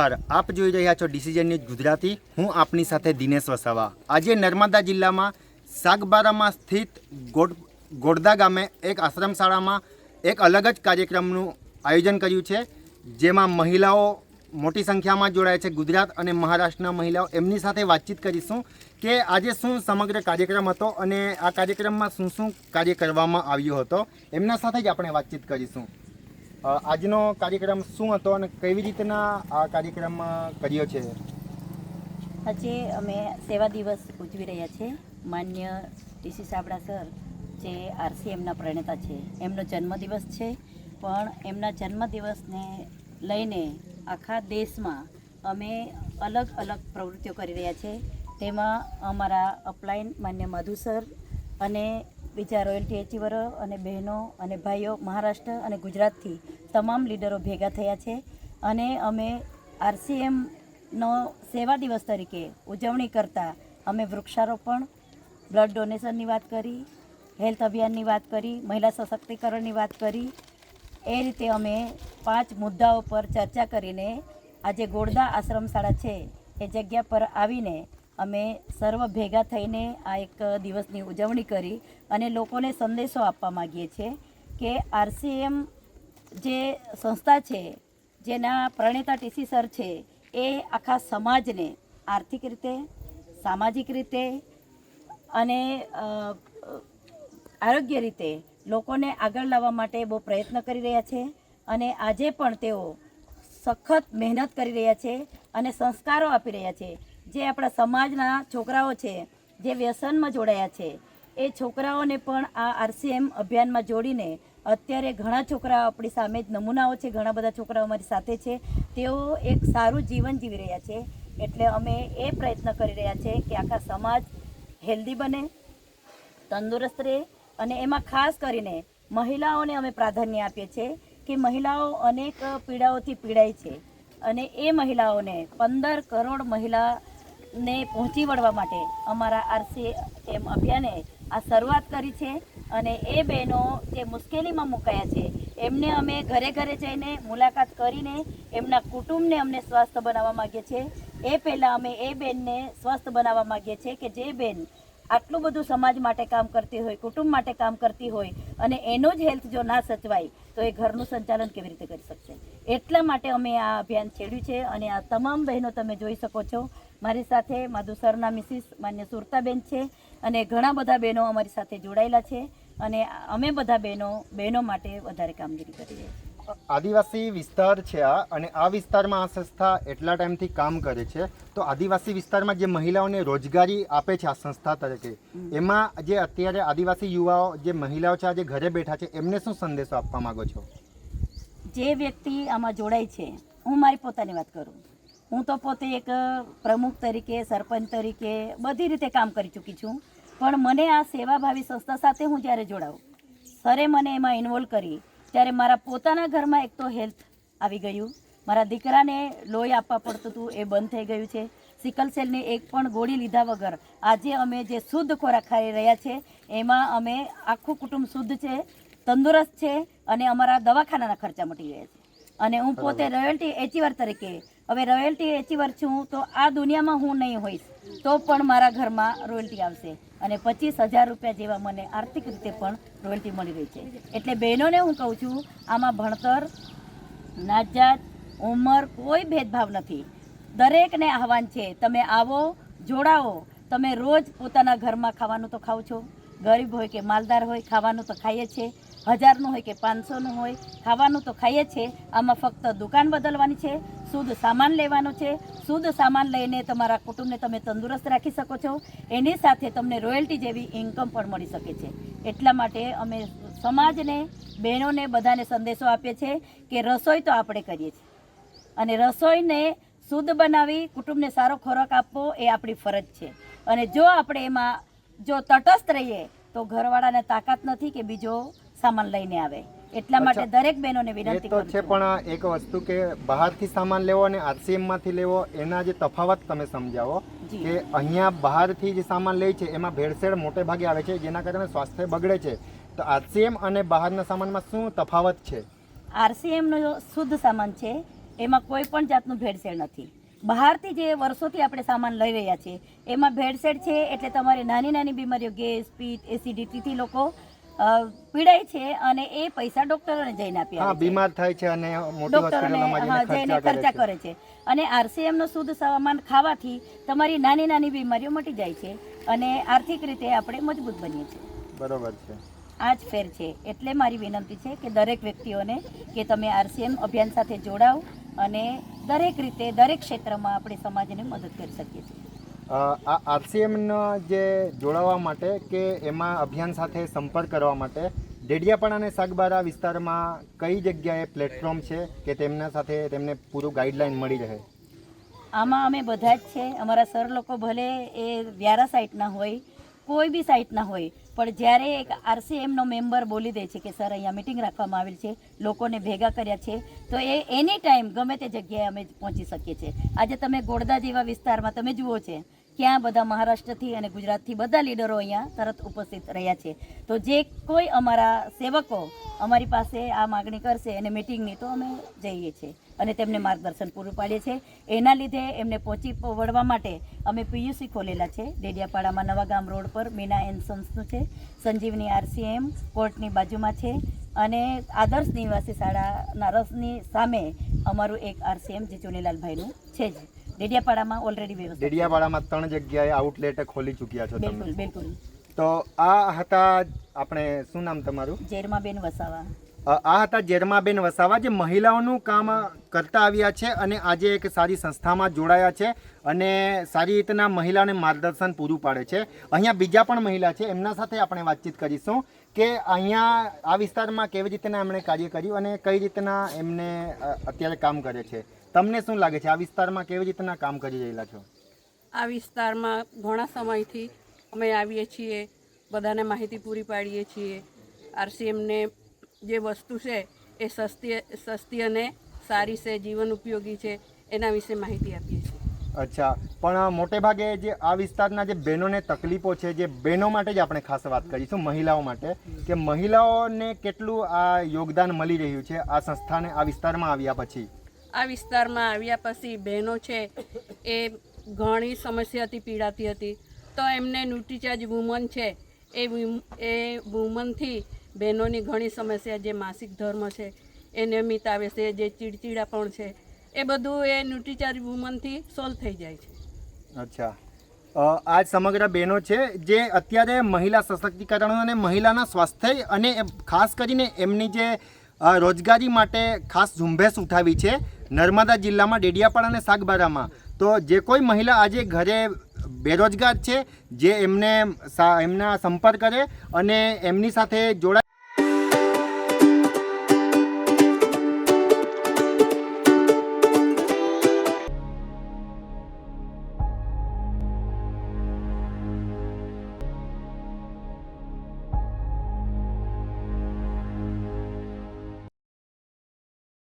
આભાર આપ જોઈ રહ્યા છો ડિસિઝન ન્યૂઝ ગુજરાતી. હું આપની સાથે દિનેશ વસાવા. આજે નર્મદા જિલ્લામાં સાગબારામાં સ્થિત ગોડ, ગોડદા ગામે એક આશ્રમ શાળામાં એક અલગ જ કાર્યક્રમનું આયોજન કર્યું છે, જેમાં મહિલાઓ મોટી સંખ્યામાં જોડાય છે. ગુજરાત અને મહારાષ્ટ્રના મહિલાઓ એમની સાથે વાતચીત કરીશું કે આજે શું સમગ્ર કાર્યક્રમ હતો અને આ કાર્યક્રમમાં શું શું કાર્ય કરવામાં આવ્યો હતો. એમના સાથે જ આપણે વાતચીત કરીશું. આજનો કાર્યક્રમ શું હતો અને કેવી રીતના આ કાર્યક્રમ કર્યો છે? આજે અમે સેવા દિવસ ઉજવી રહ્યા છીએ માન્ય ડીસી સાબડા સર જે આરસીએમના પ્રણેતા છે. એમનો જન્મદિવસ છે. પણ એમના જન્મદિવસને લઈને આખા દેશમાં અમે અલગ અલગ પ્રવૃત્તિઓ કરી રહ્યા છે. તેમાં અમારા અપલાઈન માન્ય મધુ સર અને બીજા રોયલ્ટી એચીવરો અને બહેનો અને ભાઈઓ મહારાષ્ટ્ર અને ગુજરાતથી તમામ લીડરો ભેગા થયા છે. અને અમે આરસીએમનો સેવા દિવસ તરીકે ઉજવણી કરતાં અમે વૃક્ષારોપણ, બ્લડ ડોનેશનની વાત કરી, હેલ્થ અભિયાનની વાત કરી, મહિલા સશક્તિકરણની વાત કરી. એ રીતે અમે પાંચ મુદ્દાઓ પર ચર્ચા કરીને આજે ગોળદા આશ્રમ શાળા છે એ જગ્યા પર આવીને અમે સર્વ ભેગા થઈને આ એક દિવસની ઉજવણી કરી અને લોકોને સંદેશો આપવા માગીએ છીએ કે આરસીએમ જે સંસ્થા છે, જેના પ્રણેતા ટીસી સર છે, એ આખા સમાજને આર્થિક રીતે, સામાજિક રીતે અને આરોગ્ય રીતે લોકોને આગળ લાવવા માટે બહુ પ્રયત્ન કરી રહ્યા છે અને આજે પણ તેઓ સખત મહેનત કરી રહ્યા છે અને સંસ્કારો આપી રહ્યા છે. જે આપણા સમાજના છોકરાઓ છે, જે વ્યસનમાં જોડાયા છે, એ છોકરાઓને પણ આ આરસીએમ અભિયાનમાં જોડીને અત્યારે ઘણા છોકરાઓ આપણી સામે જ નમૂનાઓ છે, ઘણા બધા છોકરાઓ અમારી સાથે છે. તેઓ એક સારું જીવન જીવી રહ્યા છે. એટલે અમે એ પ્રયત્ન કરી રહ્યા છે કે આખા સમાજ હેલ્ધી બને, તંદુરસ્ત રહે અને એમાં ખાસ કરીને મહિલાઓને અમે પ્રાધાન્ય આપીએ છીએ કે મહિલાઓ અનેક પીડાઓથી પીડાય છે. અને એ મહિલાઓને પંદર કરોડ મહિલાને પહોંચી વળવા માટે અમારા આરસી એમ અભિયાને આ શરૂઆત કરી છે અને એ બહેનો જે મુશ્કેલીમાં મુકાયા છે, એમને અમે ઘરે ઘરે જઈને મુલાકાત કરીને એમના કુટુંબને અમને સ્વસ્થ બનાવવા માગીએ છીએ. એ પહેલાં અમે એ બહેનને સ્વસ્થ બનાવવા માગીએ છીએ કે જે બેન આટલું બધું સમાજ માટે કામ કરતી હોય, કુટુંબ માટે કામ કરતી હોય અને એનો જ હેલ્થ જો ના સચવાય, તો એ ઘરનું સંચાલન કેવી રીતે કરી શકશે? એટલા માટે અમે આ અભિયાન છેડ્યું છે અને આ તમામ બહેનો તમે જોઈ શકો છો મારી સાથે માધુસરના મિસિસ માન્ય સુરતાબેન છે અને ઘણા બધા બહેનો અમારી સાથે જોડાયેલા છે અને અમે બધા બહેનો બહેનો માટે વધારે કામગીરી કરી રહ્યા છીએ. આદિવાસી વિસ્તાર છે આ અને આ વિસ્તારમાં આ સંસ્થા એટલા ટાઈમથી કામ કરે છે. તો આદિવાસી વિસ્તારમાં જે મહિલાઓને રોજગારી આપે છે આ સંસ્થા તરીકે એમાં જે અત્યારે આદિવાસી યુવાઓ જે મહિલાઓ છે આજે ઘરે બેઠા છે એમને શું સંદેશો આપવા માંગો છો? જે વ્યક્તિ આમાં જોડાય છે હું મારી પોતાની વાત કરું. હું તો પોતે એક પ્રમુખ તરીકે સરપંચ તરીકે બધી રીતે કામ કરી ચૂકી છું. પણ મને આ સેવાભાવી સંસ્થા સાથે હું જ્યારે જોડાઉં સરે મને એમાં ઇન્વોલ્વ કરી ત્યારે મારા પોતાના ઘરમાં એક તો હેલ્થ આવી ગયું. મારા દીકરાને લોહી આપવા પડતું હતું એ બંધ થઈ ગયું છે. સિકલ સેલની એક પણ ગોળી લીધા વગર આજે અમે જે શુદ્ધ ખોરાક ખાઈ રહ્યા છે એમાં અમે આખું કુટુંબ શુદ્ધ છે તંદુરસ્ત છે અને અમારા દવાખાનાના ખર્ચા મટી ગયા છે. અને હું પોતે રોયલ્ટી એચીવર તરીકે હવે રોયલ્ટી એચીવર છું તો આ દુનિયામાં હું નહીં હોઈશ. તો પણ મારા ઘરમાં રોયલ્ટી આવશે. અને પચીસ હજાર રૂપિયા જેવા મને આર્થિક રીતે પણ રોયલ્ટી મળી રહી છે. એટલે બહેનોને હું કહું છું, આમાં ભણતર નાતજાત ઉંમર કોઈ ભેદભાવ નથી. દરેકને આહવાન છે, તમે આવો, જોડાઓ. તમે રોજ પોતાના ઘરમાં ખાવાનું તો ખાઓ છો. ગરીબ હોય કે માલદાર હોય, ખાવાનું તો ખાઈએ છે. હજારનું હોય કે પાંચસોનું હોય, ખાવાનું તો ખાઈએ છે. આમાં ફક્ત દુકાન બદલવાની છે. શુદ્ધ સામાન લેવાનો છે. શુદ્ધ સામાન લઈને તમારા કુટુંબને તમે તંદુરસ્ત રાખી શકો છો. એની સાથે તમને રોયલ્ટી જેવી ઇન્કમ પણ મળી શકે છે. એટલા માટે અમે સમાજને, બહેનોને બધાને સંદેશો આપીએ છીએ કે રસોઈ તો આપણે કરીએ છીએ. અને રસોઈને શુદ્ધ બનાવી, કુટુંબને સારો ખોરાક આપવો એ આપણી ફરજ છે. અને જો આપણે એમાં, જો તટસ્થ રહીએ તો ઘરવાળાને તાકાત નથી કે બીજો સામાન લઈને આવે. એટલા માટે દરેક બહેનોને વિનંતી તો કરું છે પણ એક વસ્તુ કે બહારથી સામાન લેવો અને આરસીએમમાંથી લેવો એના જે તફાવત તમે સમજાવો. કે અહીંયા બહારથી જે સામાન લે છે એમાં ભેળસેળ મોટે ભાગે આવે છે જેના કારણે સ્વાસ્થ્ય બગડે છે. તો આરસીએમ અને બહારના સામાનમાં શું તફાવત છે? આરસીએમનો શુદ્ધ સામાન છે એમાં કોઈ પણ જાતનું ભેળસેળ નથી. બહારથી જે વર્ષોથી આપણે સામાન લઈ રહ્યા છીએ એમાં ભેળસેળ છે એટલે તમારે નાની નાની બીમારીઓ ગેસ પિત્ત એસિડિટીથી લોકો પીડાય છે અને એ પૈસા ડોક્ટરોને જઈને આપી હા બીમાર થાય છે અને મોટી જઈને ખર્ચા કરે છે. અને આરસીએમનો શુદ્ધ સામાન ખાવાથી તમારી નાની નાની બીમારીઓ મટી જાય છે અને આર્થિક રીતે આપણે મજબૂત બનીએ છીએ. બરોબર છે. આ જ ફેર છે. એટલે મારી વિનંતી છે કે દરેક વ્યક્તિઓને કે તમે આરસીએમ અભિયાન સાથે જોડાઓ અને દરેક રીતે દરેક ક્ષેત્રમાં આપણે સમાજને મદદ કરી શકીએ છીએ. આ આરસીએમનો જે જોડાવા માટે કે એમાં અભિયાન સાથે સંપર્ક કરવા માટે ડેડિયાપાડા અને સાગબારા વિસ્તારમાં કઈ જગ્યાએ પ્લેટફોર્મ છે કે તેમના સાથે તેમને પૂરું ગાઈડલાઈન મળી રહે? આમાં અમે બધા જ છે. અમારા સર લોકો ભલે એ વ્યારા સાઈટના હોય, કોઈ બી સાઇટના હોય, પણ જ્યારે એક આરસીએમનો મેમ્બર બોલી દે છે કે, સર, અહીંયા મિટિંગ રાખવામાં આવેલ છે. લોકોને ભેગા કર્યા છે. તો એ એની ટાઈમ ગમે તે જગ્યાએ અમે પહોંચી શકીએ છીએ. આજે તમે ગોળદા જેવા વિસ્તારમાં તમે જુઓ છે ક્યાં બધા મહારાષ્ટ્રથી અને ગુજરાતથી બધા લીડરો અહીંયા તરત ઉપસ્થિત રહ્યા છે. તો જે કોઈ અમારા સેવકો અમારી પાસે આ માગણી કરશે અને મિટિંગની તો અમે જઈએ છીએ અને તેમને માર્ગદર્શન પૂરું પાડીએ છીએ. એના લીધે એમને પહોંચી વળવા માટે અમે પીયુસી ખોલેલા છે. ડેડિયાપાડામાં નવાગામ રોડ પર મીના એન્ડ સન્સનું છે. સંજીવની આરસીએમ કોર્ટની બાજુમાં છે. અને આદર્શ નિવાસી શાળાના રસની સામે અમારું એક આરસીએમ જે ચુનીલાલભાઈનું છે જ. ડેડિયાપાડામાં ઓલરેડી વ્યવસ્થા ડેડિયાપાડામાં ત્રણ જગ્યાએ આઉટલેટ ખોલી ચૂક્યા છો તમે. બિલકુલ તો આ હતા આપણે શું નામ તમારું? જેરમાબેન વસાવા. આ હતા જેરમાબેન વસાવા જે મહિલાઓનું કામ કરતા આવ્યા છે અને આજે એક સારી સંસ્થામાં જોડાયા છે અને સારી રીતના મહિલાને માર્ગદર્શન પૂરું પાડે છે. અહીંયા બીજા પણ મહિલા છે એમના સાથે આપણે વાતચીત કરીશું કે અહીંયા આ વિસ્તારમાં કેવી રીતના એમણે કાર્ય કર્યું અને કઈ રીતના એમને અત્યારે કામ કરે છે. તમને શું લાગે છે? આ વિસ્તારમાં કેવી રીતના કામ કરી રહેલા છો? આ વિસ્તારમાં ઘણા સમયથી અમે આવીએ છીએ બધાને માહિતી પૂરી પાડીએ છીએ. આરસીએમને જે વસ્તુ છે એ સસ્તી સસ્તી અને સારી છે જીવન ઉપયોગી છે એના વિશે માહિતી આપીએ છીએ. અચ્છા પણ મોટે ભાગે જે આ વિસ્તારના જે બહેનોને તકલીફો છે જે બહેનો માટે જ આપણે ખાસ વાત કરીશું મહિલાઓ માટે કે મહિલાઓને કેટલું આ યોગદાન મળી રહ્યું છે આ સંસ્થાને આ વિસ્તારમાં આવ્યા પછી? આ વિસ્તારમાં આવ્યા પછી બહેનો છે, એ ઘણી સમસ્યાથી પીડાતી હતી. તો એમને ન્યુટ્રીચાર્જ વુમન છે, એ એ વુમનથી બહેનોની ઘણી સમસ્યા જે માસિક ધર્મ છે, એ નિયમિત આવે છે, જે ચીડચીડાપણ છે, એ બધું એ ન્યુટ્રીચાર્જ વુમનથી સોલ્વ થઈ જાય છે. અચ્છા. આ સમગ્ર બહેનો છે, જે અત્યારે મહિલા સશક્તિકરણ અને મહિલાના સ્વાસ્થ્ય અને ખાસ કરીને એમની જે રોજગારી માટે ખાસ ઝુંબેશ ઉઠાવી છે નર્મદા જિલ્લામાં ડેડિયાપાડા અને સાગબારામાં. તો જે કોઈ મહિલા આજે ઘરે બેરોજગાર છે, જે એમને એમના સંપર્ક કરે અને એમની સાથે જોડાય